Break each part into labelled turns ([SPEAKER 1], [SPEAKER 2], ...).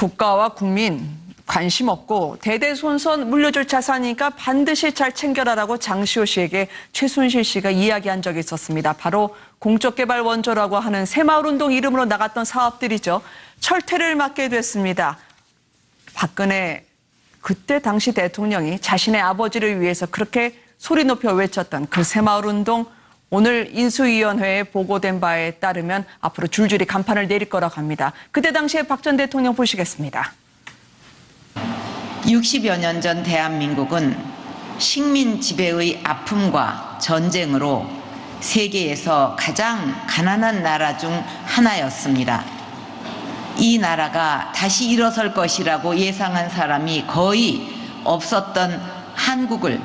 [SPEAKER 1] 국가와 국민 관심 없고 대대손손 물려줄 자산이니까 반드시 잘 챙겨라라고 장시호 씨에게 최순실 씨가 이야기한 적이 있었습니다. 바로 공적개발 원조라고 하는 새마을운동 이름으로 나갔던 사업들이죠. 철퇴를 맡게 됐습니다. 박근혜 그때 당시 대통령이 자신의 아버지를 위해서 그렇게 소리 높여 외쳤던 그 새마을운동 오늘 인수위원회에 보고된 바에 따르면 앞으로 줄줄이 간판을 내릴 거라고 합니다. 그때 당시에 박 전 대통령 보시겠습니다.
[SPEAKER 2] 60여 년 전 대한민국은 식민 지배의 아픔과 전쟁으로 세계에서 가장 가난한 나라 중 하나였습니다. 이 나라가 다시 일어설 것이라고 예상한 사람이 거의 없었던 한국을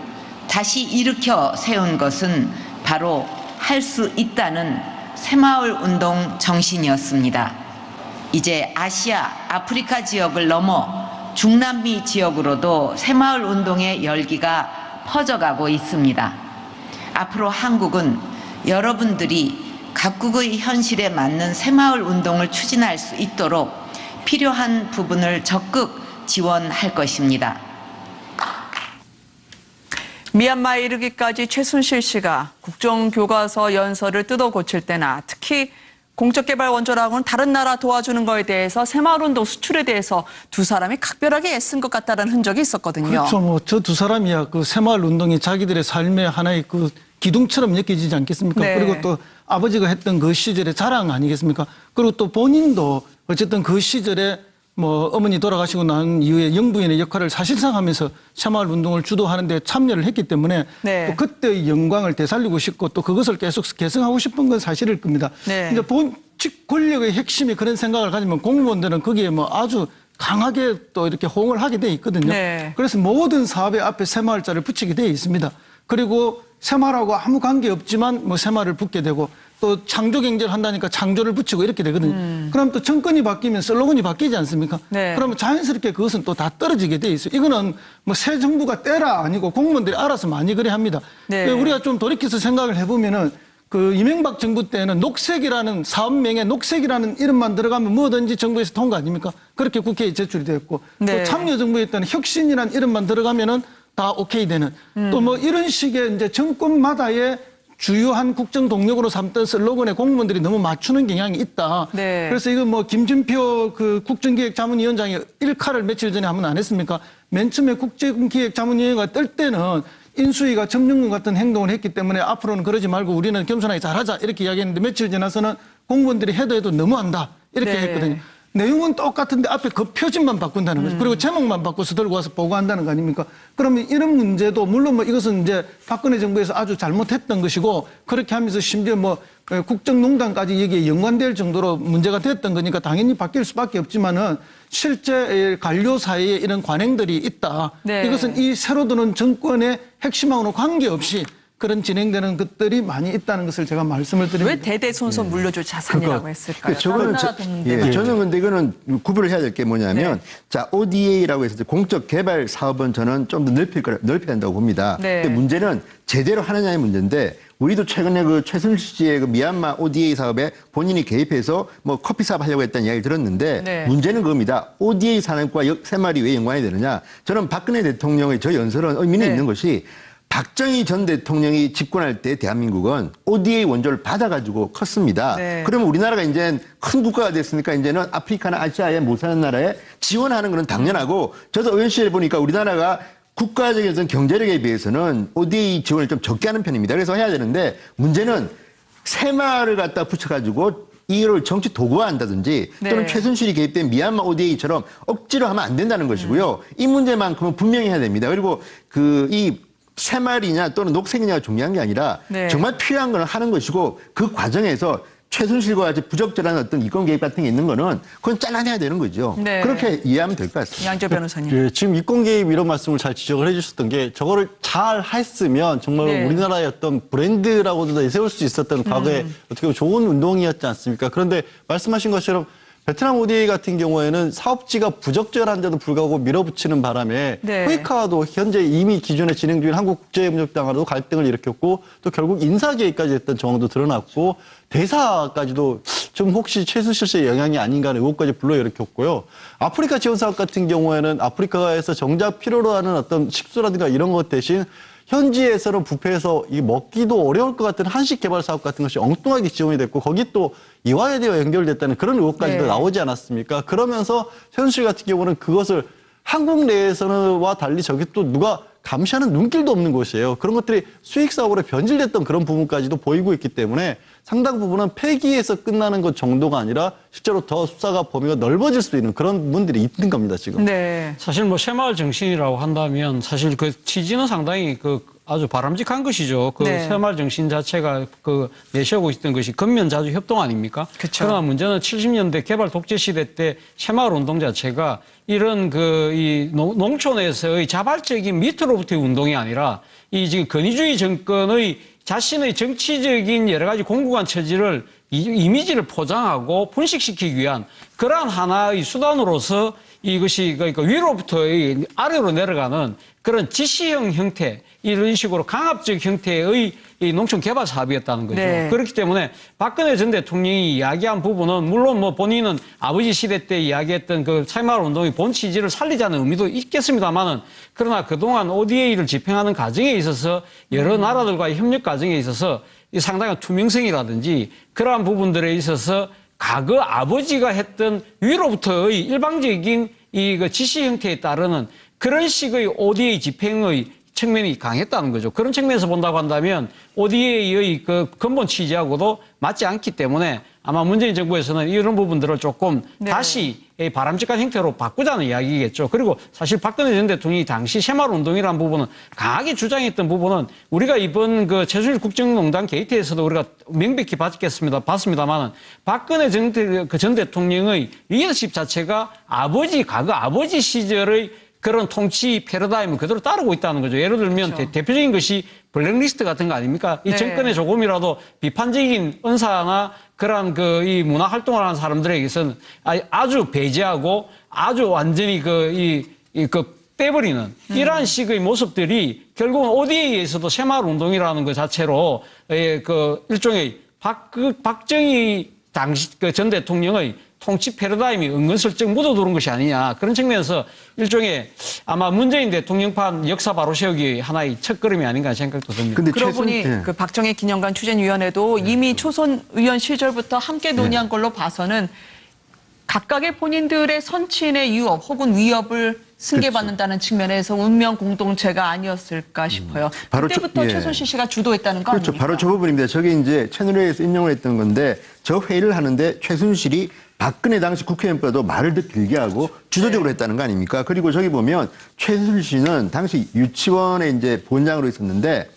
[SPEAKER 2] 다시 일으켜 세운 것은 바로 할 수 있다는 새마을 운동 정신이었습니다. 이제 아시아, 아프리카 지역을 넘어 중남미 지역으로도 새마을 운동의 열기가 퍼져가고 있습니다. 앞으로 한국은 여러분들이 각국의 현실에 맞는 새마을 운동을 추진할 수 있도록 필요한 부분을 적극 지원할 것입니다.
[SPEAKER 1] 미얀마에 이르기까지 최순실 씨가 국정교과서 연설을 뜯어 고칠 때나 특히 공적개발 원조라고는 다른 나라 도와주는 거에 대해서 새마을운동 수출에 대해서 두 사람이 각별하게 애쓴 것 같다는 흔적이 있었거든요.
[SPEAKER 3] 그렇죠. 뭐 저 두 사람이야 그 새마을 운동이 자기들의 삶의 하나의 그 기둥처럼 느껴지지 않겠습니까?
[SPEAKER 1] 네.
[SPEAKER 3] 그리고 또 아버지가 했던 그 시절의 자랑 아니겠습니까? 그리고 또 본인도 어쨌든 그 시절에 뭐 어머니 돌아가시고 난 이후에 영부인의 역할을 사실상 하면서 새마을 운동을 주도하는 데 참여를 했기 때문에
[SPEAKER 1] 네.
[SPEAKER 3] 또 그때의 영광을 되살리고 싶고 또 그것을 계속 개성하고 싶은 건 사실일 겁니다.
[SPEAKER 1] 네.
[SPEAKER 3] 이제 본직 권력의 핵심이 그런 생각을 가지면 공무원들은 거기에 뭐 아주 강하게 또 이렇게 호응을 하게 돼 있거든요.
[SPEAKER 1] 네.
[SPEAKER 3] 그래서 모든 사업의 앞에 새마을자를 붙이게 돼 있습니다. 그리고 새마을하고 아무 관계 없지만 뭐 새마을을 붙게 되고 또 창조 경제를 한다니까 창조를 붙이고 이렇게 되거든요. 그럼 또 정권이 바뀌면 슬로건이 바뀌지 않습니까?
[SPEAKER 1] 음. 네.
[SPEAKER 3] 그러면 자연스럽게 그것은 또 다 떨어지게 돼 있어요. 이거는 뭐 새 정부가 때라 아니고 공무원들이 알아서 많이 그래 합니다.
[SPEAKER 1] 네.
[SPEAKER 3] 우리가 좀 돌이켜서 생각을 해보면은 그 이명박 정부 때는 녹색이라는 사업명에 녹색이라는 이름만 들어가면 뭐든지 정부에서 통과 아닙니까? 그렇게 국회에 제출이 됐고
[SPEAKER 1] 네.
[SPEAKER 3] 또 참여정부에 때는 혁신이라는 이름만 들어가면은 다 오케이 되는
[SPEAKER 1] 음.
[SPEAKER 3] 또뭐 이런 식의 이제 정권마다의 주요한 국정 동력으로 삼던 슬로건에 공무원들이 너무 맞추는 경향이 있다.
[SPEAKER 1] 네.
[SPEAKER 3] 그래서 이거 뭐 김진표 그 국정기획자문위원장이 일카를 며칠 전에 한번 안 했습니까? 맨 처음에 국정기획자문위원회가 뜰 때는 인수위가 점령군 같은 행동을 했기 때문에 앞으로는 그러지 말고 우리는 겸손하게 잘하자 이렇게 이야기했는데 며칠 지나서는 공무원들이 해도 해도 너무한다 이렇게
[SPEAKER 1] 네.
[SPEAKER 3] 했거든요. 내용은 똑같은데 앞에 그 표준만 바꾼다는 거죠. 그리고 제목만 바꿔서 들고 와서 보고한다는 거 아닙니까? 그러면 이런 문제도 물론 뭐 이것은 이제 박근혜 정부에서 아주 잘못했던 것이고 그렇게 하면서 심지어 뭐 에, 국정농단까지 여기에 연관될 정도로 문제가 됐던 거니까 당연히 바뀔 수밖에 없지만은 실제 관료 사이에 이런 관행들이 있다.
[SPEAKER 1] 네.
[SPEAKER 3] 이것은 이 새로 드는 정권의 핵심하고는 관계없이 그런 진행되는 것들이 많이 있다는 것을 제가 말씀을 드립니다.
[SPEAKER 1] 왜 대대손손 물려줄 자산이라고 했을까요?
[SPEAKER 4] 그 저거는
[SPEAKER 1] 다른
[SPEAKER 4] 저,
[SPEAKER 1] 나라 돈
[SPEAKER 4] 예,
[SPEAKER 1] 데
[SPEAKER 4] 저는 근데 이거는 구분을 해야 될 게 뭐냐면
[SPEAKER 1] 네.
[SPEAKER 4] 자 ODA라고 해서 공적 개발 사업은 저는 좀 더 넓힐 거 넓혀야 한다고 봅니다.
[SPEAKER 1] 네.
[SPEAKER 4] 근데 문제는 제대로 하느냐의 문제인데 우리도 최근에 그 최순실 씨의 그 미얀마 ODA 사업에 본인이 개입해서 뭐 커피 사업 하려고 했다는 이야기를 들었는데
[SPEAKER 1] 네.
[SPEAKER 4] 문제는 그겁니다. ODA 산업과 역- 새말이 왜 연관이 되느냐? 저는 박근혜 대통령의 저 연설은 의미는
[SPEAKER 1] 네.
[SPEAKER 4] 있는 것이 박정희 전 대통령이 집권할 때 대한민국은 ODA 원조를 받아가지고 컸습니다.
[SPEAKER 1] 네.
[SPEAKER 4] 그러면 우리나라가 이제 큰 국가가 됐으니까 이제는 아프리카나 아시아에 못 사는 나라에 지원하는 것은 당연하고 저도 의원실에 보니까 우리나라가 국가적인 경제력에 비해서는 ODA 지원을 좀 적게 하는 편입니다. 그래서 해야 되는데 문제는 새마을을 갖다 붙여가지고 이를 정치 도구화한다든지 또는
[SPEAKER 1] 네.
[SPEAKER 4] 최순실이 개입된 미얀마 ODA처럼 억지로 하면 안 된다는 것이고요. 이 문제만큼은 분명히 해야 됩니다. 그리고 그 이 새말이냐 또는 녹색이냐가 중요한 게 아니라
[SPEAKER 1] 네.
[SPEAKER 4] 정말 필요한 거는 하는 것이고 그 과정에서 최순실과 같이 부적절한 어떤 이권 개입 같은 게 있는 거는 그건 잘라내야 되는 거죠.
[SPEAKER 1] 네.
[SPEAKER 4] 그렇게 이해하면 될 것 같습니다.
[SPEAKER 1] 양조 변호사님.
[SPEAKER 5] 예, 지금 이권 개입 이런 말씀을 잘 지적을 해주셨던 게 저거를 잘 했으면 정말
[SPEAKER 1] 네.
[SPEAKER 5] 우리나라의 어떤 브랜드라고도 내세울 수 있었던 과거에 어떻게 보면 좋은 운동이었지 않습니까? 그런데 말씀하신 것처럼 베트남 ODA 같은 경우에는 사업지가 부적절한데도 불구하고 밀어붙이는 바람에
[SPEAKER 1] 네.
[SPEAKER 5] 코이카와도 현재 이미 기존에 진행 중인 한국국제협력당하고도 갈등을 일으켰고 또 결국 인사 개입까지 했던 정황도 드러났고 대사까지도 좀 혹시 최순실 씨의 영향이 아닌가 하는 의혹까지 불러일으켰고요. 아프리카 지원 사업 같은 경우에는 아프리카에서 정작 필요로 하는 어떤 식수라든가 이런 것 대신 현지에서는 부패해서 이 먹기도 어려울 것 같은 한식 개발 사업 같은 것이 엉뚱하게 지원이 됐고 거기 또 이화여대와 연결됐다는 그런 의혹까지도
[SPEAKER 1] 네.
[SPEAKER 5] 나오지 않았습니까? 그러면서 현실 같은 경우는 그것을 한국 내에서는와 달리 저기 또 누가 감시하는 눈길도 없는 곳이에요. 그런 것들이 수익 사업으로 변질됐던 그런 부분까지도 보이고 있기 때문에 상당 부분은 폐기에서 끝나는 것 정도가 아니라 실제로 더 수사가 범위가 넓어질 수 있는 그런 부분들이 있는 겁니다, 지금.
[SPEAKER 1] 네.
[SPEAKER 6] 사실 뭐 새마을 정신이라고 한다면 사실 그 취지는 상당히 그 아주 바람직한 것이죠. 그
[SPEAKER 1] 네.
[SPEAKER 6] 새마을 정신 자체가 그 내세우고 있던 것이 근면 자주 협동 아닙니까?
[SPEAKER 1] 그쵸.
[SPEAKER 6] 그러나 문제는 70년대 개발 독재 시대 때 새마을 운동 자체가 이런 그 이 농촌에서의 자발적인 밑으로부터의 운동이 아니라 이 지금 권위주의 정권의 자신의 정치적인 여러 가지 공고한 처지를 이- 이미지를 포장하고 분식시키기 위한 그러한 하나의 수단으로서 이것이 그러니까 위로부터 이 아래로 내려가는 그런 지시형 형태 이런 식으로 강압적 형태의 이 농촌 개발 사업이었다는 거죠.
[SPEAKER 1] 네.
[SPEAKER 6] 그렇기 때문에 박근혜 전 대통령이 이야기한 부분은 물론 뭐 본인은 아버지 시대 때 이야기했던 그 새마을 운동의 본 취지를 살리자는 의미도 있겠습니다만은 그러나 그동안 ODA를 집행하는 과정에 있어서 여러 나라들과의 협력 과정에 있어서 이 상당한 투명성이라든지 그러한 부분들에 있어서 과거 아버지가 했던 위로부터의 일방적인 이그 지시 형태에 따르는 그런 식의 ODA 집행의 측면이 강했다는 거죠. 그런 측면에서 본다고 한다면 ODA의 그 근본 취지하고도 맞지 않기 때문에 아마 문재인 정부에서는 이런 부분들을 조금
[SPEAKER 1] 네.
[SPEAKER 6] 다시 이 바람직한 형태로 바꾸자는 이야기겠죠. 그리고 사실 박근혜 전 대통령이 당시 새마을 운동이라는 부분은 강하게 주장했던 부분은 우리가 이번 그 최순실 국정농단 게이트에서도 우리가 명백히 봤겠습니다. 봤습니다만은 박근혜 전, 대, 그전 대통령의 리더십 자체가 아버지 과거 아버지 시절의 그런 통치 패러다임을 그대로 따르고 있다는 거죠. 예를 들면 대, 표적인 것이 블랙리스트 같은 거 아닙니까? 이
[SPEAKER 1] 네.
[SPEAKER 6] 정권에 조금이라도 비판적인 언사나 그런 그 이 문화 활동을 하는 사람들에게서는 아- 아주 배제하고 아주 완전히 그 이 이그 빼버리는 이러한 식의 모습들이 결국은 ODA에서도 새마을 운동이라는 것 자체로 예, 그 일종의 박, 그 박정희 당시 그 전 대통령의 통치 패러다임이 은근슬쩍 묻어두는 것이 아니냐 그런 측면에서 일종의 아마 문재인 대통령판 역사 바로 세우기 하나의 첫걸음이 아닌가 생각도 듭니다.
[SPEAKER 4] 근데
[SPEAKER 1] 그러고
[SPEAKER 4] 최순
[SPEAKER 1] 보니
[SPEAKER 4] 예.
[SPEAKER 1] 그 박정희 기념관 추진위원회도 이미 초선 의원 시절부터 함께 논의한 걸로 봐서는 각각의 본인들의 선친의 유업 혹은 위협을 승계받는다는 측면에서 운명 공동체가 아니었을까 싶어요.
[SPEAKER 4] 바로 저-
[SPEAKER 1] 그때부터
[SPEAKER 4] 예.
[SPEAKER 1] 최순실 씨가 주도했다는 거
[SPEAKER 4] 그렇죠.
[SPEAKER 1] 아닙니까?
[SPEAKER 4] 바로 저 부분입니다. 저게 이제 채널A에서 인용을 했던 건데 저 회의를 하는데 최순실이 박근혜 당시 국회의원보다도 말을 더 길게 하고 주도적으로 했다는 거 아닙니까? 그리고 저기 보면 최순실 씨는 당시 유치원에 이제 본장으로 있었는데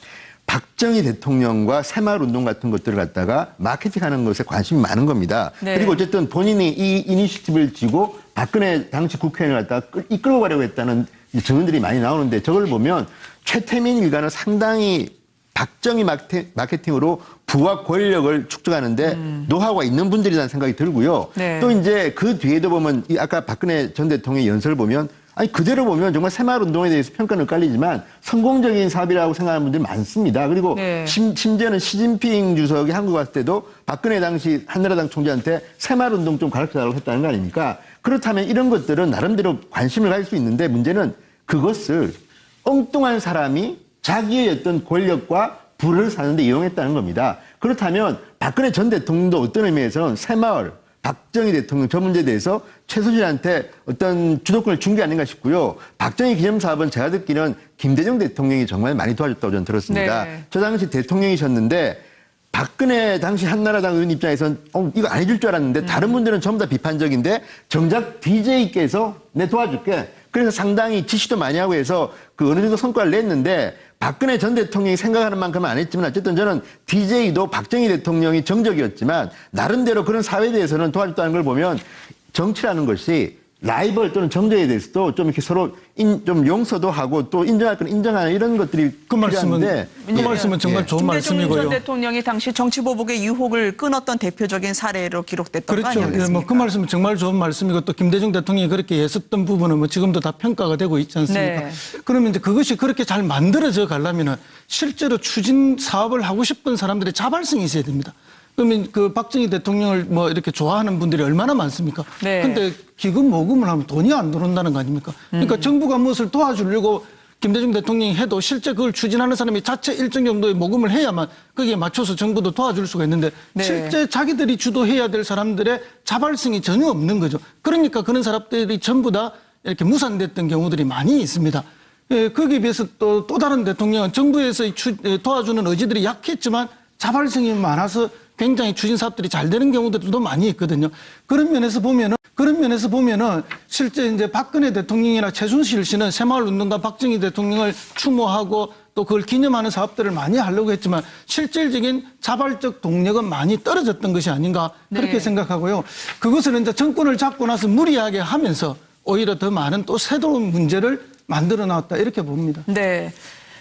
[SPEAKER 4] 박정희 대통령과 새마을 운동 같은 것들을 갖다가 마케팅하는 것에 관심이 많은 겁니다.
[SPEAKER 1] 네.
[SPEAKER 4] 그리고 어쨌든 본인이 이 이니시티브를 쥐고 박근혜 당시 국회의원을 갖다가 끌- 이끌고 가려고 했다는 이 증언들이 많이 나오는데 저걸 보면 최태민 일가는 상당히 박정희 마케- 마케팅 으로 부와 권력을 축적하는데 노하우가 있는 분들이라는 생각이 들고요.
[SPEAKER 1] 네.
[SPEAKER 4] 또 이제 그 뒤에도 보면 이 아까 박근혜 전 대통령의 연설을 보면 아니 그대로 보면 정말 새마을 운동에 대해서 평가는 엇갈리지만 성공적인 사업이라고 생각하는 분들이 많습니다. 그리고
[SPEAKER 1] 네.
[SPEAKER 4] 심, 심지어는 시진핑 주석이 한국 왔을 때도 박근혜 당시 한나라당 총재한테 새마을 운동 좀 가르쳐달라고 했다는 거 아닙니까? 그렇다면 이런 것들은 나름대로 관심을 가질 수 있는데 문제는 그것을 엉뚱한 사람이 자기의 어떤 권력과 부를 사는데 이용했다는 겁니다. 그렇다면 박근혜 전 대통령도 어떤 의미에서는 새마을, 박정희 대통령 저 문제에 대해서 최순실한테 어떤 주도권을 준 게 아닌가 싶고요. 박정희 기념사업은 제가 듣기는 김대중 대통령이 정말 많이 도와줬다고 저는 들었습니다.
[SPEAKER 1] 네.
[SPEAKER 4] 저 당시 대통령이셨는데 박근혜 당시 한나라당 의원 입장에선 어, 이거 안 해줄 줄 알았는데 다른 분들은 전부 다 비판적인데 정작 DJ께서 내 도와줄게. 그래서 상당히 지시도 많이 하고 해서 그 어느 정도 성과를 냈는데 박근혜 전 대통령이 생각하는 만큼은 안 했지만 어쨌든 저는 DJ도 박정희 대통령이 정적이었지만 나름대로 그런 사회에 대해서는 도와줬다는 걸 보면 정치라는 것이 라이벌 또는 정제에 대해서도 좀 이렇게 서로 인, 좀 용서도 하고 또 인정할 건 인정하는 이런 것들이
[SPEAKER 3] 그 말씀은
[SPEAKER 4] 필요한데
[SPEAKER 3] 그 말씀은 정말 좋은
[SPEAKER 1] 김대중 전
[SPEAKER 3] 말씀이고요.
[SPEAKER 1] 대통령이 당시 정치 보복의 유혹을 끊었던 대표적인 사례로 기록됐던 거
[SPEAKER 3] 그렇죠. 예,
[SPEAKER 1] 아니겠습니까?
[SPEAKER 3] 뭐그 말씀은 정말 좋은 말씀이고 또 김대중 대통령이 그렇게 애썼던 부분은 뭐 지금도 다 평가가 되고 있지 않습니까?
[SPEAKER 1] 네.
[SPEAKER 3] 그러면 이제 그것이 그렇게 잘 만들어져 가려면은 실제로 추진 사업을 하고 싶은 사람들의 자발성이 있어야 됩니다. 그러면 그 박정희 대통령을 뭐 이렇게 좋아하는 분들이 얼마나 많습니까?
[SPEAKER 1] 네.
[SPEAKER 3] 근데 기금 모금을 하면 돈이 안 들어온다는 거 아닙니까? 그러니까
[SPEAKER 1] 음.
[SPEAKER 3] 정부가 무엇을 도와주려고 김대중 대통령이 해도 실제 그걸 추진하는 사람이 자체 일정 정도의 모금을 해야만 거기에 맞춰서 정부도 도와줄 수가 있는데
[SPEAKER 1] 네.
[SPEAKER 3] 실제 자기들이 주도해야 될 사람들의 자발성이 전혀 없는 거죠. 그러니까 그런 사람들이 전부 다 이렇게 무산됐던 경우들이 많이 있습니다. 예, 거기에 비해서 또, 또 다른 대통령은 정부에서 이 추- 예, 도와주는 의지들이 약했지만 자발성이 많아서 굉장히 추진 사업들이 잘 되는 경우들도 많이 있거든요. 그런 면에서 보면은 그런 면에서 보면은 실제 이제 박근혜 대통령이나 최순실 씨는 새마을 운동가 박정희 대통령을 추모하고 또 그걸 기념하는 사업들을 많이 하려고 했지만 실질적인 자발적 동력은 많이 떨어졌던 것이 아닌가 그렇게
[SPEAKER 1] 네.
[SPEAKER 3] 생각하고요. 그것을 이제 정권을 잡고 나서 무리하게 하면서 오히려 더 많은 또 새로운 문제를 만들어 놨다 이렇게 봅니다.
[SPEAKER 1] 네.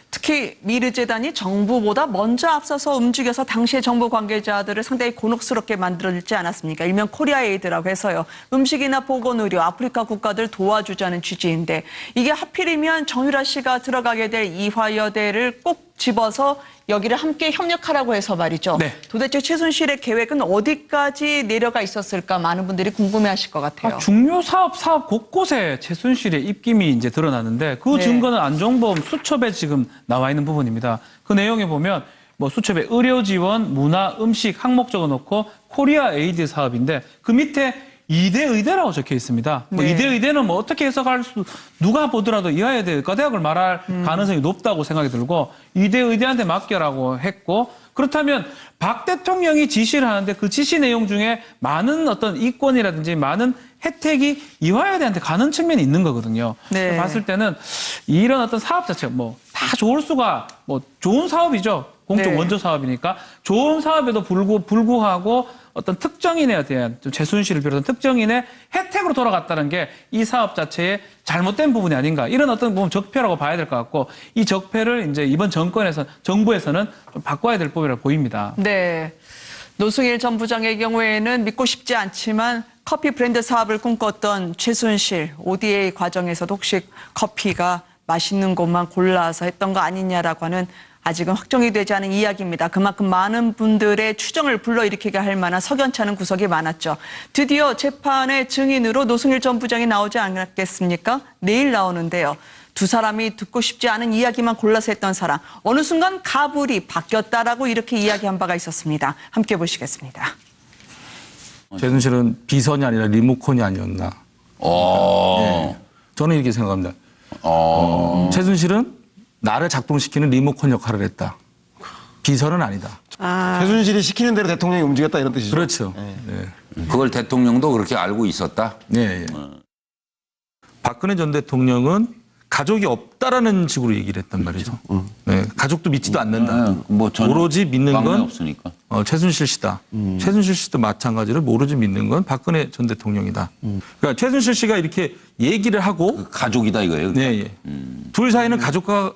[SPEAKER 1] 특히 미르재단이 정부보다 먼저 앞서서 움직여서 당시의 정부 관계자들을 상당히 곤혹스럽게 만들지 않았습니까? 일명 코리아 에이드라고 해서요. 음식이나 보건 의료, 아프리카 국가들 도와주자는 취지인데 이게 하필이면 정유라 씨가 들어가게 될 이화여대를 꼭 집어서 여기를 함께 협력하라고 해서 말이죠.
[SPEAKER 7] 네.
[SPEAKER 1] 도대체 최순실의 계획은 어디까지 내려가 있었을까 많은 분들이 궁금해하실 것 같아요.
[SPEAKER 7] 아, 중요 사업 사업 곳곳에 최순실의 입김이 이제 드러나는데 그
[SPEAKER 1] 네.
[SPEAKER 7] 증거는 안종범 수첩에 지금 나와 있는 부분입니다. 그 내용에 보면 뭐 수첩에 의료 지원, 문화, 음식 항목 적어놓고 코리아 에이드 사업인데 그 밑에 이대 의대라고 적혀 있습니다. 뭐
[SPEAKER 1] 네.
[SPEAKER 7] 이대 의대는 뭐 어떻게 해석할 수 누가 보더라도 이화여대 의과대학을 말할
[SPEAKER 1] 음.
[SPEAKER 7] 가능성이 높다고 생각이 들고 이대 의대한테 맡겨라고 했고 그렇다면 박 대통령이 지시를 하는데 그 지시 내용 중에 많은 어떤 이권이라든지 많은 혜택이 이화여대한테 가는 측면이 있는 거거든요.
[SPEAKER 1] 네.
[SPEAKER 7] 봤을 때는 이런 어떤 사업 자체가 뭐 다 좋을 수가 뭐 좋은 사업이죠. 공적
[SPEAKER 1] 네.
[SPEAKER 7] 원조 사업이니까 좋은 사업에도 불구, 불구하고 어떤 특정인에 대한 좀 최순실을 비롯한 특정인의 혜택으로 돌아갔다는 게 이 사업 자체의 잘못된 부분이 아닌가 이런 어떤 부분 적폐라고 봐야 될 것 같고 이 적폐를 이제 이번 정권에서 정부에서는 좀 바꿔야 될 법이라고 보입니다.
[SPEAKER 1] 네. 노승일 전 부장의 경우에는 믿고 싶지 않지만 커피 브랜드 사업을 꿈꿨던 최순실 ODA 과정에서도 혹시 커피가 맛있는 곳만 골라서 했던 거 아니냐라고 하는 아직은 확정이 되지 않은 이야기입니다. 그만큼 많은 분들의 추정을 불러일으키게 할 만한 석연치 않은 구석이 많았죠. 드디어 재판의 증인으로 노승일 전 부장이 나오지 않았겠습니까? 내일 나오는데요. 두 사람이 듣고 싶지 않은 이야기만 골라서 했던 사람. 어느 순간 가불이 바뀌었다라고 이렇게 이야기한 바가 있었습니다. 함께 보시겠습니다.
[SPEAKER 8] 최순실은 비선이 아니라 리모컨이 아니었나.
[SPEAKER 9] 어.
[SPEAKER 8] 예. 저는 이렇게 생각합니다. 어, 최순실은 나를 작동시키는 리모컨 역할을 했다. 비선은 아니다.
[SPEAKER 5] 최순실이 시키는 대로 대통령이 움직였다 이런 뜻이죠.
[SPEAKER 8] 그렇죠. 예.
[SPEAKER 9] 그걸 대통령도 그렇게 알고 있었다.
[SPEAKER 8] 예, 예. 박근혜 전 대통령은 가족이 없다라는 식으로 얘기를 했단 말이죠. 네, 가족도 믿지도 않는다.
[SPEAKER 9] 뭐 저는
[SPEAKER 8] 오로지 믿는 건
[SPEAKER 9] 없으니까.
[SPEAKER 8] 어, 최순실 씨다. 최순실 씨도 마찬가지로 오로지 믿는 건 박근혜 전 대통령이다. 그러니까 최순실 씨가 이렇게 얘기를 하고
[SPEAKER 9] 그 가족이다 이거예요.
[SPEAKER 8] 네, 예. 둘 사이는 가족과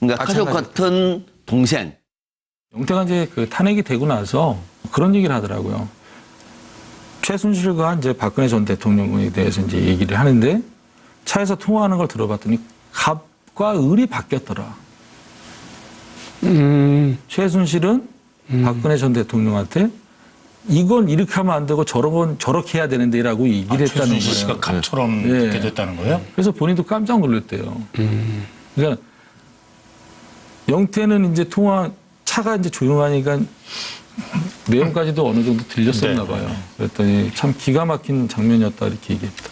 [SPEAKER 10] 그러니까 가족
[SPEAKER 8] 마찬가지.
[SPEAKER 10] 같은 동생.
[SPEAKER 8] 영태가 이제 그 탄핵이 되고 나서 그런 얘기를 하더라고요. 최순실과 이제 박근혜 전 대통령에 대해서 이제 얘기를 하는데 차에서 통화하는 걸 들어봤더니 갑과 을이 바뀌었더라. 최순실은 박근혜 전 대통령한테 이건 이렇게 하면 안 되고 저런 건 저렇게 해야 되는데라고 얘기를 했다는 거예요.
[SPEAKER 11] 최순실 씨가 갑처럼
[SPEAKER 8] 예.
[SPEAKER 11] 이렇게 됐다는 거예요?
[SPEAKER 8] 그래서 본인도 깜짝 놀랐대요. 그러니까 영태는 이제 통화 차가 이제 조용하니까 내용까지도 어느 정도 들렸었나
[SPEAKER 11] 네.
[SPEAKER 8] 봐요. 그랬더니 참 기가 막힌 장면이었다 이렇게 얘기했다.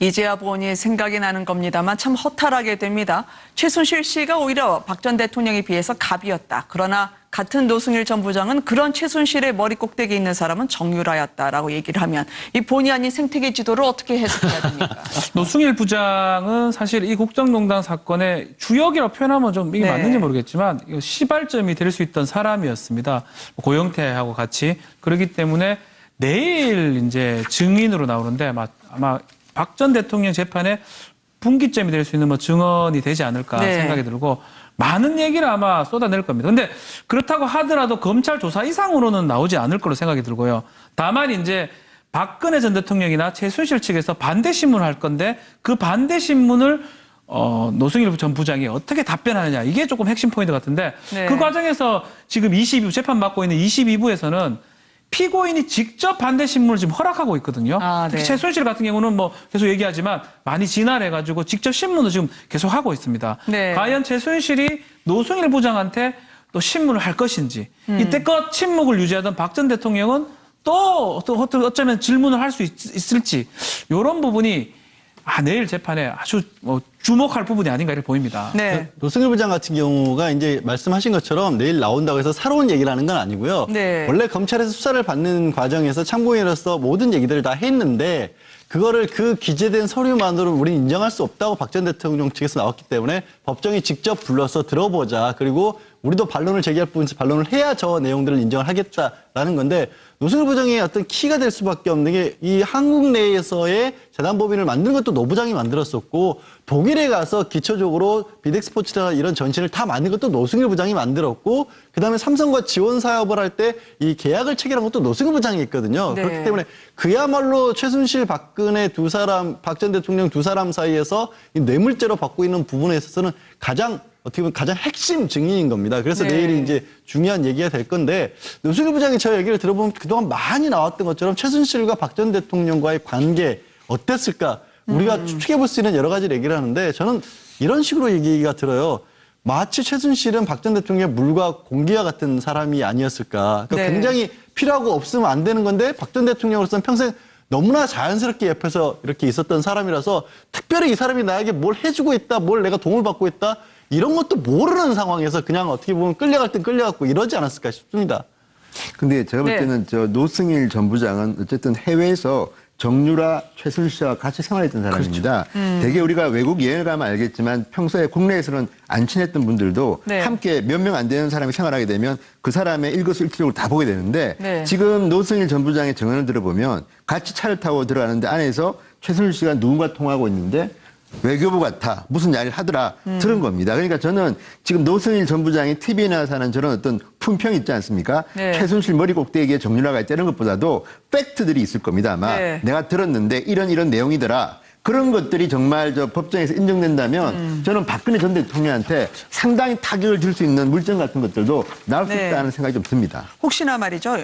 [SPEAKER 1] 이제야 보니 생각이 나는 겁니다만 참 허탈하게 됩니다. 최순실 씨가 오히려 박 전 대통령에 비해서 갑이었다. 그러나 같은 노승일 전 부장은 그런 최순실의 머리 꼭대기에 있는 사람은 정유라였다라고 얘기를 하면 이 본의 아닌 생태계 지도를 어떻게 해석해야 됩니까?
[SPEAKER 7] 노승일 부장은 사실 이 국정농단 사건의 주역이라고 표현하면 좀 이게
[SPEAKER 1] 네.
[SPEAKER 7] 맞는지 모르겠지만 시발점이 될 수 있던 사람이었습니다. 고영태하고 같이 그렇기 때문에 내일 이제 증인으로 나오는데 아마, 아마 박 전 대통령 재판에 분기점이 될 수 있는 뭐 증언이 되지 않을까
[SPEAKER 1] 네.
[SPEAKER 7] 생각이 들고 많은 얘기를 아마 쏟아낼 겁니다. 근데 그렇다고 하더라도 검찰 조사 이상으로는 나오지 않을 거로 생각이 들고요. 다만 이제 박근혜 전 대통령이나 최순실 측에서 반대 신문을 할 건데 그 반대 신문을 어, 노승일 전 부장이 어떻게 답변하느냐 이게 조금 핵심 포인트 같은데
[SPEAKER 1] 네.
[SPEAKER 7] 그 과정에서 지금 22부 재판 받고 있는 22부에서는 피고인이 직접 반대 신문을 지금 허락하고 있거든요.
[SPEAKER 1] 아,
[SPEAKER 7] 특히
[SPEAKER 1] 네.
[SPEAKER 7] 최순실 같은 경우는 뭐 계속 얘기하지만 많이 진화해가지고 직접 신문을 지금 계속 하고 있습니다.
[SPEAKER 1] 네.
[SPEAKER 7] 과연 최순실이 노승일 부장한테 또 신문을 할 것인지 이때껏 침묵을 유지하던 박 전 대통령은 또 어떤 어쩌면 질문을 할 수 있을지 이런 부분이 아 내일 재판에 아주 뭐 주목할 부분이 아닌가 이렇게 보입니다.
[SPEAKER 1] 네.
[SPEAKER 5] 노승일 부장 같은 경우가 이제 말씀하신 것처럼 내일 나온다고 해서 새로운 얘기를 하는 건 아니고요.
[SPEAKER 1] 네.
[SPEAKER 5] 원래 검찰에서 수사를 받는 과정에서 참고인으로서 모든 얘기들을 다 했는데 그거를 그 기재된 서류만으로 우리는 인정할 수 없다고 박 전 대통령 측에서 나왔기 때문에 법정이 직접 불러서 들어보자. 그리고 우리도 반론을 제기할 부분에서 반론을 해야 저 내용들을 인정을 하겠다라는 건데 노승일 부장의 어떤 키가 될 수밖에 없는 게 이 한국 내에서의 재단법인을 만든 것도 노 부장이 만들었었고 독일에 가서 기초적으로 비덱스포츠나 이런 전신을 다 만든 것도 노승일 부장이 만들었고 그다음에 삼성과 지원 사업을 할 때 이 계약을 체결한 것도 노승일 부장이 있거든요.
[SPEAKER 1] 네.
[SPEAKER 5] 그렇기 때문에 그야말로 최순실 박근혜 두 사람 박 전 대통령 두 사람 사이에서 이 뇌물죄로 받고 있는 부분에 있어서는 가장 어떻게 보면 가장 핵심 증인인 겁니다. 그래서
[SPEAKER 1] 네.
[SPEAKER 5] 내일이 이제 중요한 얘기가 될 건데 노승일 부장이 저 얘기를 들어보면 그동안 많이 나왔던 것처럼 최순실과 박 전 대통령과의 관계 어땠을까 우리가 추측해 볼 수 있는 여러 가지 얘기를 하는데 저는 이런 식으로 얘기가 들어요. 마치 최순실은 박 전 대통령의 물과 공기와 같은 사람이 아니었을까. 그러니까
[SPEAKER 1] 네.
[SPEAKER 5] 굉장히 필요하고 없으면 안 되는 건데 박 전 대통령으로서는 평생 너무나 자연스럽게 옆에서 이렇게 있었던 사람이라서 특별히 이 사람이 나에게 뭘 해주고 있다, 뭘 내가 도움을 받고 있다 이런 것도 모르는 상황에서 그냥 어떻게 보면 끌려갈 땐 끌려갔고 이러지 않았을까 싶습니다.
[SPEAKER 4] 근데 제가 볼
[SPEAKER 1] 네.
[SPEAKER 4] 때는 저 노승일 전 부장은 어쨌든 해외에서 정유라, 최순실 씨와 같이 생활했던 사람입니다.
[SPEAKER 1] 음.
[SPEAKER 4] 되게 우리가 외국 여행을 가면 알겠지만 평소에 국내에서는 안 친했던 분들도
[SPEAKER 1] 네.
[SPEAKER 4] 함께 몇 명 안 되는 사람이 생활하게 되면 그 사람의 일거수일투족을 다 보게 되는데
[SPEAKER 1] 네.
[SPEAKER 4] 지금 노승일 전 부장의 증언을 들어보면 같이 차를 타고 들어가는데 안에서 최순실 씨가 누군가 통화하고 있는데 외교부 같아 무슨 이야기를 하더라
[SPEAKER 1] 음.
[SPEAKER 4] 들은 겁니다. 그러니까 저는 지금 노승일 전 부장이 TV에 나와서 하는 저런 어떤 품평 있지 않습니까?
[SPEAKER 1] 네.
[SPEAKER 4] 최순실 머리 꼭대기에 정유라가 있다는 것보다도 팩트들이 있을 겁니다. 아마
[SPEAKER 1] 네.
[SPEAKER 4] 내가 들었는데 이런 이런 내용이더라. 그런 것들이 정말 저 법정에서 인정된다면
[SPEAKER 1] 음.
[SPEAKER 4] 저는 박근혜 전 대통령한테 상당히 타격을 줄 수 있는 물증 같은 것들도 나올 수
[SPEAKER 1] 네.
[SPEAKER 4] 있다는 생각이 좀 듭니다.
[SPEAKER 1] 혹시나 말이죠.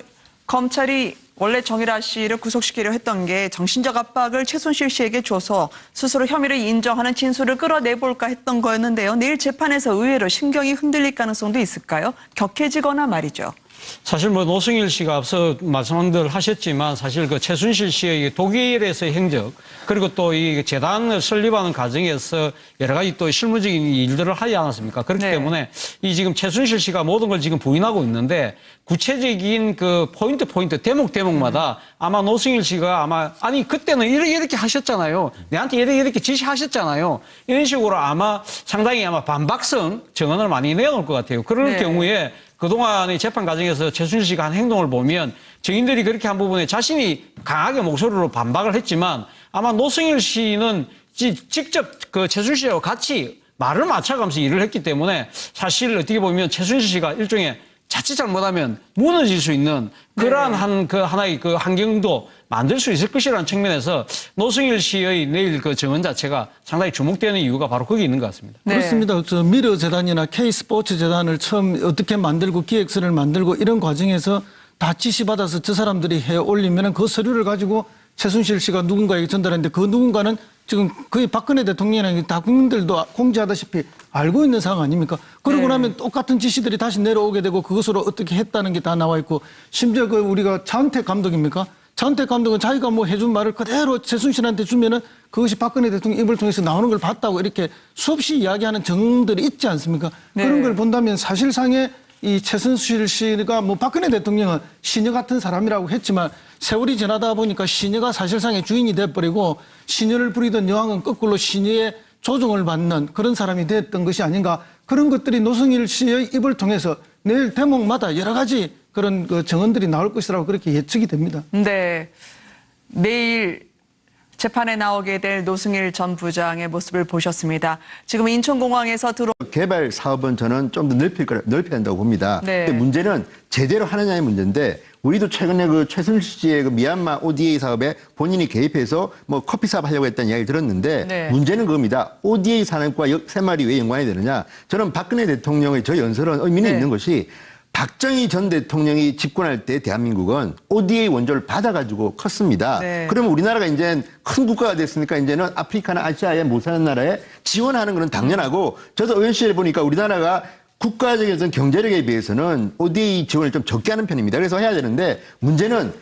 [SPEAKER 1] 검찰이 원래 정일아 씨를 구속시키려 했던 게 정신적 압박을 최순실 씨에게 줘서 스스로 혐의를 인정하는 진술을 끌어내볼까 했던 거였는데요. 내일 재판에서 의외로 심경이 흔들릴 가능성도 있을까요? 격해지거나 말이죠.
[SPEAKER 6] 사실 뭐 노승일 씨가 앞서 말씀들 하셨지만 사실 그 최순실 씨의 이 독일에서의 행적 그리고 또 이 재단을 설립하는 과정에서 여러 가지 또 실무적인 일들을 하지 않았습니까? 그렇기
[SPEAKER 1] 네.
[SPEAKER 6] 때문에 이 지금 최순실 씨가 모든 걸 지금 부인하고 있는데 구체적인 그 포인트 포인트 대목 대목마다 아마 노승일 씨가 아마 아니 그때는 이렇게 이렇게 하셨잖아요. 내한테 이렇게 이렇게 지시하셨잖아요. 이런 식으로 아마 상당히 아마 반박성 증언을 많이 내놓을 것 같아요. 그럴
[SPEAKER 1] 네.
[SPEAKER 6] 경우에 그동안의 재판 과정에서 최순실 씨가 한 행동을 보면 증인들이 그렇게 한 부분에 자신이 강하게 목소리로 반박을 했지만 아마 노승일 씨는 지- 직접 그 최순실 씨하고 같이 말을 맞춰가면서 일을 했기 때문에 사실 어떻게 보면 최순실 씨가 일종의 자칫 잘못하면 무너질 수 있는 그러한
[SPEAKER 1] 네.
[SPEAKER 6] 한그 하나의 그 환경도 만들 수 있을 것이라는 측면에서 노승일 씨의 내일 그 증언 자체가 상당히 주목되는 이유가 바로 거기 있는 것 같습니다.
[SPEAKER 1] 네.
[SPEAKER 3] 그렇습니다. 저 미르 재단이나 K 스포츠 재단을 처음 어떻게 만들고 기획서를 만들고 이런 과정에서 다 지시받아서 저 사람들이 해 올리면 그 서류를 가지고 최순실 씨가 누군가에게 전달했는데 그 누군가는 지금 거의 박근혜 대통령이나 다 국민들도 공지하다시피 알고 있는 상황 아닙니까? 그러고
[SPEAKER 1] 네.
[SPEAKER 3] 나면 똑같은 지시들이 다시 내려오게 되고 그것으로 어떻게 했다는 게 다 나와 있고 심지어 그 우리가 차은택 감독입니까? 차은택 감독은 자기가 뭐 해준 말을 그대로 최순실한테 주면은 그것이 박근혜 대통령 입을 통해서 나오는 걸 봤다고 이렇게 수없이 이야기하는 정들이 있지 않습니까?
[SPEAKER 1] 네.
[SPEAKER 3] 그런 걸 본다면 사실상의 이 최순실 씨가 뭐 박근혜 대통령은 시녀 같은 사람이라고 했지만 세월이 지나다 보니까 시녀가 사실상의 주인이 돼버리고 시녀를 부리던 여왕은 거꾸로 시녀의 조종을 받는 그런 사람이 됐던 것이 아닌가 그런 것들이 노승일 씨의 입을 통해서 내일 대목마다 여러 가지 그런 그 정언들이 나올 것이라고 그렇게 예측이 됩니다.
[SPEAKER 1] 네. 내일 재판에 나오게 될 노승일 전 부장의 모습을 보셨습니다. 지금 인천공항에서 들어
[SPEAKER 4] 개발 사업은 저는 좀 더 넓힐 거 넓혀야 한다고 봅니다.
[SPEAKER 1] 네.
[SPEAKER 4] 근데 문제는 제대로 하느냐의 문제인데 우리도 최근에 그 최순실 씨의 그 미얀마 ODA 사업에 본인이 개입해서 뭐 커피 사업 하려고 했다는 이야기 들었는데
[SPEAKER 1] 네.
[SPEAKER 4] 문제는 그겁니다. ODA 산업과 역- 새말이 왜 연관이 되느냐? 저는 박근혜 대통령의 저 연설은 의미는
[SPEAKER 1] 네.
[SPEAKER 4] 있는 것이 박정희 전 대통령이 집권할 때 대한민국은 ODA 원조를 받아가지고 컸습니다.
[SPEAKER 1] 네.
[SPEAKER 4] 그러면 우리나라가 이제 큰 국가가 됐으니까 이제는 아프리카나 아시아에 못 사는 나라에 지원하는 건 당연하고 저도 의원실에 보니까 우리나라가 국가적인 경제력에 비해서는 ODA 지원을 좀 적게 하는 편입니다. 그래서 해야 되는데 문제는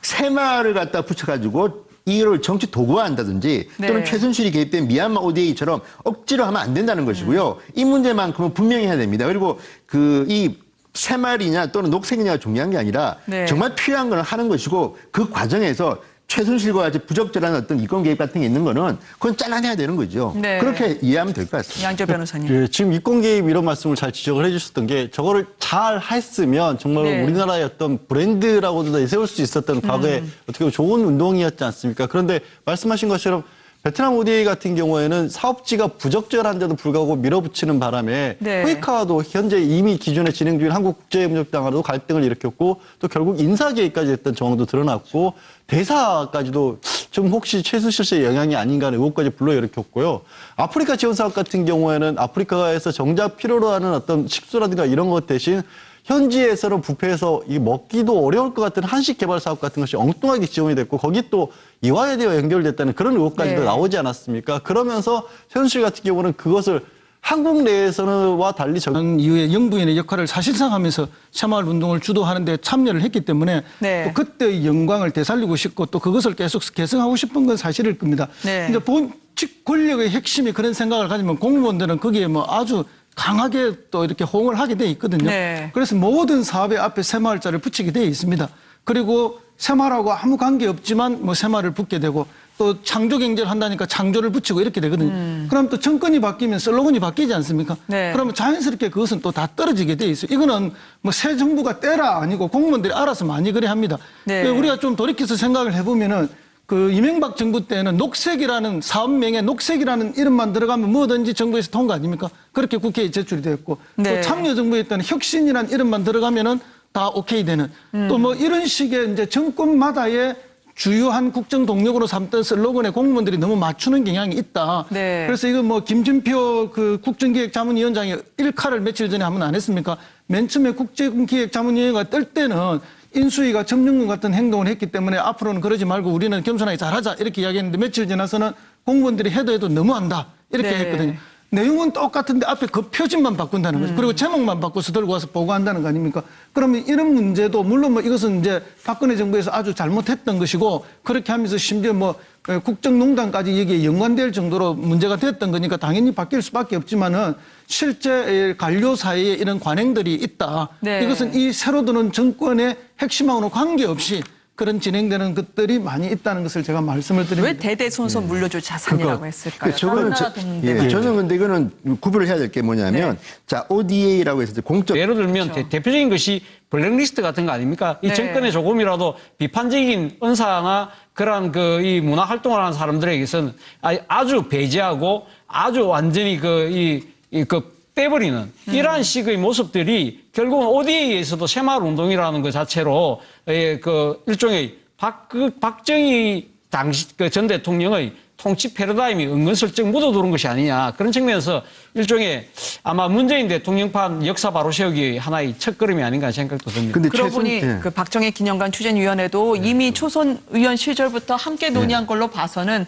[SPEAKER 4] 새마을을 갖다 붙여가지고 이를 정치 도구화한다든지
[SPEAKER 1] 네.
[SPEAKER 4] 또는 최순실이 개입된 미얀마 ODA처럼 억지로 하면 안 된다는 것이고요. 이 문제만큼은 분명히 해야 됩니다. 그리고 그이 새마을이냐 또는 녹색이냐가 중요한 게 아니라
[SPEAKER 1] 네.
[SPEAKER 4] 정말 필요한 걸 하는 것이고 그 과정에서 최순실과 같이 부적절한 어떤 이권 개입 같은 게 있는 거는 그건 잘라내야 되는 거죠.
[SPEAKER 1] 네.
[SPEAKER 4] 그렇게 이해하면 될 것 같습니다.
[SPEAKER 1] 양조 변호사님.
[SPEAKER 5] 예, 지금 이권 개입 이런 말씀을 잘 지적을 해주셨던 게 저거를 잘 했으면 정말
[SPEAKER 1] 네.
[SPEAKER 5] 우리나라의 어떤 브랜드라고도 내세울 수 있었던 과거에 어떻게 보면 좋은 운동이었지 않습니까? 그런데 말씀하신 것처럼 베트남 ODA 같은 경우에는 사업지가 부적절한데도 불구하고 밀어붙이는 바람에
[SPEAKER 1] 네.
[SPEAKER 5] 후이카와도 현재 이미 기존에 진행 중인 한국국제무역당하고도 갈등을 일으켰고 또 결국 인사 개입까지 했던 정황도 드러났고 대사까지도 좀 혹시 최수실 씨의 영향이 아닌가 하는 의혹까지 불러일으켰고요. 아프리카 지원 사업 같은 경우에는 아프리카에서 정작 필요로 하는 어떤 식수라든가 이런 것 대신 현지에서는 부패해서 이 먹기도 어려울 것 같은 한식 개발 사업 같은 것이 엉뚱하게 지원이 됐고 거기 또 이화여대와 연결됐다는 그런 의혹까지도
[SPEAKER 1] 네.
[SPEAKER 5] 나오지 않았습니까? 그러면서 현실 같은 경우는 그것을 한국 내에서는와 달리
[SPEAKER 3] 적한 이후에 영부인의 역할을 사실상 하면서 새마을 운동을 주도하는데 참여를 했기 때문에
[SPEAKER 1] 네.
[SPEAKER 3] 또 그때의 영광을 되살리고 싶고 또 그것을 계속 개성하고 싶은 건 사실일 겁니다.
[SPEAKER 1] 네.
[SPEAKER 3] 이제 본직 권력의 핵심이 그런 생각을 가지면 공무원들은 거기에 뭐 아주 강하게 또 이렇게 호응을 하게 돼 있거든요.
[SPEAKER 1] 네.
[SPEAKER 3] 그래서 모든 사업의 앞에 새마을자를 붙이게 돼 있습니다. 그리고 새마을하고 아무 관계 없지만 뭐 새마을을 붙게 되고 또 창조 경제를 한다니까 창조를 붙이고 이렇게 되거든요. 그럼 또 정권이 바뀌면 슬로건이 바뀌지 않습니까?
[SPEAKER 1] 음. 네.
[SPEAKER 3] 그러면 자연스럽게 그것은 또 다 떨어지게 돼 있어요. 이거는 뭐 새 정부가 때라 아니고 공무원들이 알아서 많이 그래 합니다.
[SPEAKER 1] 네.
[SPEAKER 3] 우리가 좀 돌이켜서 생각을 해보면은 그 이명박 정부 때는 녹색이라는 사업명에 녹색이라는 이름만 들어가면 뭐든지 정부에서 통과 아닙니까? 그렇게 국회에 제출이 되었고
[SPEAKER 1] 네.
[SPEAKER 3] 또 참여정부에 때는 혁신이라는 이름만 들어가면은 다 오케이 되는
[SPEAKER 1] 음.
[SPEAKER 3] 또뭐 이런 식의 이제 정권마다의 주요한 국정 동력으로 삼던 슬로건에 공무원들이 너무 맞추는 경향이 있다.
[SPEAKER 1] 네.
[SPEAKER 3] 그래서 이거 뭐 김진표 그 국정기획자문위원장이 일카를 며칠 전에 한번 안 했습니까? 맨 처음에 국제기획자문위원회가 뜰 때는 인수위가 점령군 같은 행동을 했기 때문에 앞으로는 그러지 말고 우리는 겸손하게 잘하자 이렇게 이야기했는데 며칠 지나서는 공무원들이 해도 해도 너무한다 이렇게
[SPEAKER 1] 네.
[SPEAKER 3] 했거든요. 내용은 똑같은데 앞에 그 표준만 바꾼다는 거죠. 그리고 제목만 바꿔서 들고 와서 보고한다는 거 아닙니까? 그러면 이런 문제도 물론 뭐 이것은 이제 박근혜 정부에서 아주 잘못했던 것이고 그렇게 하면서 심지어 뭐 에, 국정농단까지 여기에 연관될 정도로 문제가 됐던 거니까 당연히 바뀔 수밖에 없지만은 실제 에, 관료 사이에 이런 관행들이 있다.
[SPEAKER 1] 네.
[SPEAKER 3] 이것은 이 새로 드는 정권의 핵심하고는 관계없이 그런 진행되는 것들이 많이 있다는 것을 제가 말씀을 드립니다.
[SPEAKER 1] 왜 대대손손 물려줄 자산이라고 했을까요?
[SPEAKER 4] 그 저거는 저, 예,
[SPEAKER 1] 말이죠.
[SPEAKER 4] 저는 근데 이거는 구분을 해야 될 게 뭐냐면
[SPEAKER 1] 네.
[SPEAKER 4] 자 ODA라고 해서 공적
[SPEAKER 6] 예를 들면
[SPEAKER 1] 그렇죠.
[SPEAKER 6] 대, 표적인 것이 블랙리스트 같은 거 아닙니까? 이
[SPEAKER 1] 네.
[SPEAKER 6] 정권에 조금이라도 비판적인 언사나 그러한 그이 문화 활동을 하는 사람들에게서는 아- 아주 배제하고 아주 완전히 그이이그 떼버리는
[SPEAKER 1] 음.
[SPEAKER 6] 이러한 식의 모습들이 결국은 ODA에서도 새마을 운동이라는 것 자체로 예, 그 일종의 박, 그 박정희 당시 그 전 대통령의 통치 패러다임이 은근슬쩍 묻어두는 것이 아니냐 그런 측면에서 일종의 아마 문재인 대통령판 역사 바로 세우기 하나의 첫걸음이 아닌가 생각도 듭니다.
[SPEAKER 1] 그러고 보니
[SPEAKER 4] 예.
[SPEAKER 1] 그 박정희 기념관 추진위원회도 이미 초선 의원 시절부터 함께 논의한 걸로 봐서는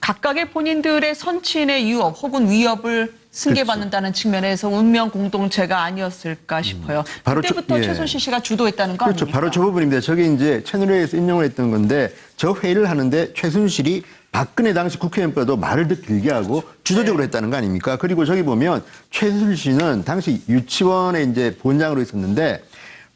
[SPEAKER 1] 각각의 본인들의 선친의 유업 혹은 위협을 승계받는다는 측면에서 운명 공동체가 아니었을까 싶어요.
[SPEAKER 4] 바로
[SPEAKER 1] 그때부터
[SPEAKER 4] 저- 예.
[SPEAKER 1] 최순실 씨가 주도했다는 거
[SPEAKER 4] 그렇죠.
[SPEAKER 1] 아닙니까?
[SPEAKER 4] 바로 저 부분입니다. 저게 이제 채널A에서 인용을 했던 건데 저 회의를 하는데 최순실이 박근혜 당시 국회의원보다도 말을 더 길게 하고 주도적으로
[SPEAKER 1] 네.
[SPEAKER 4] 했다는 거 아닙니까? 그리고 저기 보면 최순실 씨는 당시 유치원에 이제 본장으로 있었는데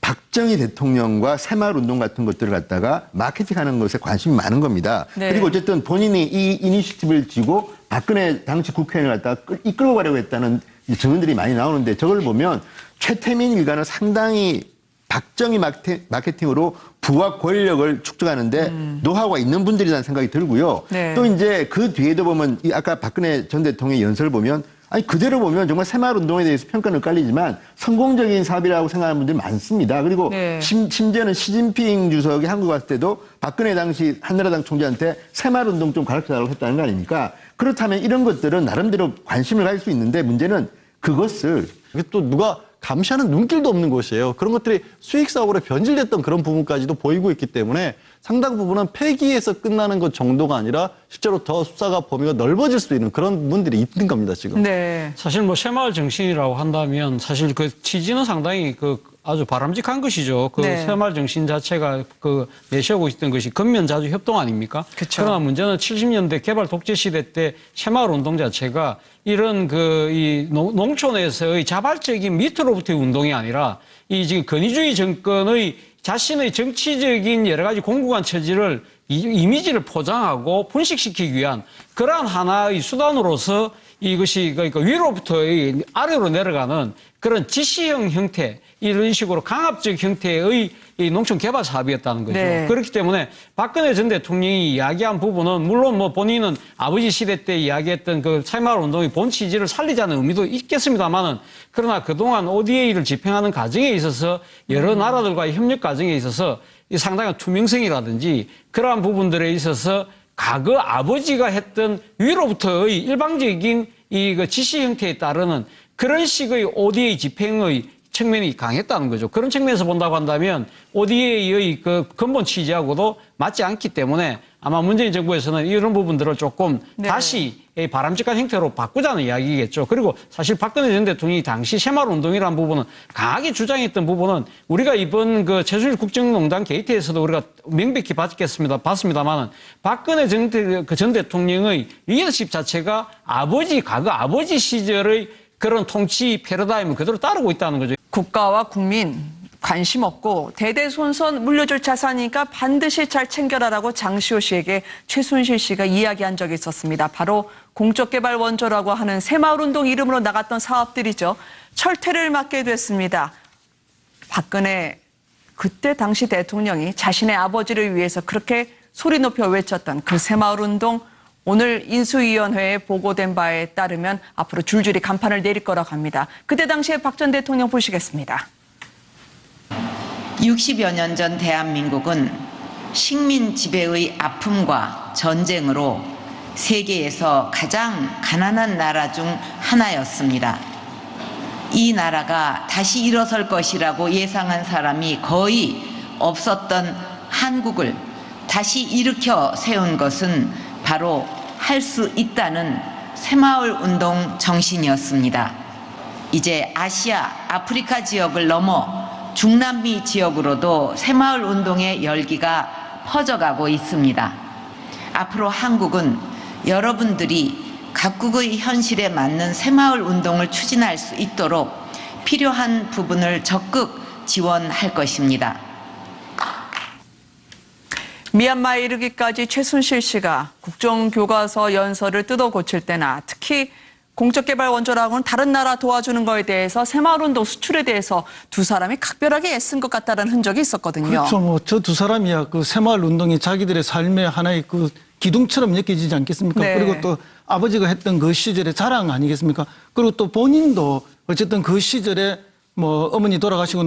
[SPEAKER 4] 박정희 대통령과 새마을 운동 같은 것들을 갖다가 마케팅하는 것에 관심이 많은 겁니다.
[SPEAKER 1] 네.
[SPEAKER 4] 그리고 어쨌든 본인이 이 이니시티브를 쥐고 박근혜 당시 국회의원을 갖다가 끌- 이끌고 가려고 했다는 이 증언들이 많이 나오는데 저걸 보면 최태민 일가는 상당히 박정희 마케팅- 마케팅으로 부와 권력을 축적하는데 노하우가 있는 분들이라는 생각이 들고요.
[SPEAKER 1] 네.
[SPEAKER 4] 또 이제 그 뒤에도 보면 이 아까 박근혜 전 대통령의 연설을 보면 아니 그대로 보면 정말 새마을 운동에 대해서 평가는 엇갈리지만 성공적인 사업이라고 생각하는 분들이 많습니다. 그리고
[SPEAKER 1] 네.
[SPEAKER 4] 심, 심지어는 시진핑 주석이 한국 왔을 때도 박근혜 당시 한나라당 총재한테 새마을 운동 좀 가르쳐달라고 했다는 거 아닙니까? 그렇다면 이런 것들은 나름대로 관심을 가질 수 있는데 문제는 그것을
[SPEAKER 5] 이게 또 누가 감시하는 눈길도 없는 곳이에요. 그런 것들이 수익 사업으로 변질됐던 그런 부분까지도 보이고 있기 때문에 상당 부분은 폐기에서 끝나는 것 정도가 아니라 실제로 더 수사가 범위가 넓어질 수도 있는 그런 부분들이 있는 겁니다, 지금.
[SPEAKER 1] 네.
[SPEAKER 6] 사실 뭐 새마을 정신이라고 한다면 사실 그 취지는 상당히 그 아주 바람직한 것이죠. 그
[SPEAKER 1] 네.
[SPEAKER 6] 새마을 정신 자체가 그 내세우고 있던 것이 근면자주 협동 아닙니까?
[SPEAKER 1] 그쵸.
[SPEAKER 6] 그러나 문제는 70년대 개발 독재 시대 때 새마을 운동 자체가 이런 그 이 농촌에서의 자발적인 밑으로부터의 운동이 아니라 이 지금 권위주의 정권의 자신의 정치적인 여러 가지 공고한 처지를 이- 이미지를 포장하고 분식시키기 위한 그러한 하나의 수단으로서 이것이 그러니까 위로부터의 아래로 내려가는 그런 지시형 형태 이런 식으로 강압적 형태의 이 농촌 개발 사업이었다는 거죠.
[SPEAKER 1] 네.
[SPEAKER 6] 그렇기 때문에 박근혜 전 대통령이 이야기한 부분은 물론 뭐 본인은 아버지 시대 때 이야기했던 그 새마을 운동의 본 취지를 살리자는 의미도 있겠습니다만은 그러나 그동안 ODA를 집행하는 과정에 있어서 여러 나라들과의 협력 과정에 있어서 이 상당한 투명성이라든지 그러한 부분들에 있어서 과거 아버지가 했던 위로부터의 일방적인 이 그 지시 형태에 따르는 그런 식의 ODA 집행의 측면이 강했다는 거죠. 그런 측면에서 본다고 한다면 ODA의 그 근본 취지하고도 맞지 않기 때문에 아마 문재인 정부에서는 이런 부분들을 조금
[SPEAKER 1] 네.
[SPEAKER 6] 다시 이 바람직한 형태로 바꾸자는 이야기겠죠. 그리고 사실 박근혜 전 대통령이 당시 새마을 운동이라는 부분은 강하게 주장했던 부분은 우리가 이번 그 최순실 국정농단 게이트에서도 우리가 명백히 봤겠습니다. 봤습니다만은 박근혜 전, 대, 그전 대통령의 리더십 자체가 아버지 과거 아버지 시절의 그런 통치 패러다임을 그대로 따르고 있다는 거죠.
[SPEAKER 1] 국가와 국민 관심 없고 대대손손 물려줄 자산이니까 반드시 잘 챙겨라라고 장시호 씨에게 최순실 씨가 이야기한 적이 있었습니다. 바로 공적개발 원조라고 하는 새마을운동 이름으로 나갔던 사업들이죠. 철퇴를 맡게 됐습니다. 박근혜 그때 당시 대통령이 자신의 아버지를 위해서 그렇게 소리 높여 외쳤던 그 새마을운동 오늘 인수위원회에 보고된 바에 따르면 앞으로 줄줄이 간판을 내릴 거라고 합니다. 그때 당시에 박 전 대통령 보시겠습니다.
[SPEAKER 2] 60여 년 전 대한민국은 식민 지배의 아픔과 전쟁으로 세계에서 가장 가난한 나라 중 하나였습니다. 이 나라가 다시 일어설 것이라고 예상한 사람이 거의 없었던 한국을 다시 일으켜 세운 것은 바로 할 수 있다는 새마을 운동 정신이었습니다. 이제 아시아, 아프리카 지역을 넘어 중남미 지역으로도 새마을 운동의 열기가 퍼져가고 있습니다. 앞으로 한국은 여러분들이 각국의 현실에 맞는 새마을 운동을 추진할 수 있도록 필요한 부분을 적극 지원할 것입니다.
[SPEAKER 1] 미얀마에 이르기까지 최순실 씨가 국정교과서 연설을 뜯어 고칠 때나 특히 공적개발 원조라고는 다른 나라 도와주는 거에 대해서 새마을운동 수출에 대해서 두 사람이 각별하게 애쓴 것 같다는 흔적이 있었거든요.
[SPEAKER 3] 그렇죠. 뭐 저 두 사람이야 그 새마을 운동이 자기들의 삶의 하나의 그 기둥처럼 느껴지지 않겠습니까?
[SPEAKER 1] 네.
[SPEAKER 3] 그리고 또 아버지가 했던 그 시절의 자랑 아니겠습니까? 그리고 또 본인도 어쨌든 그 시절에 뭐 어머니 돌아가시고 나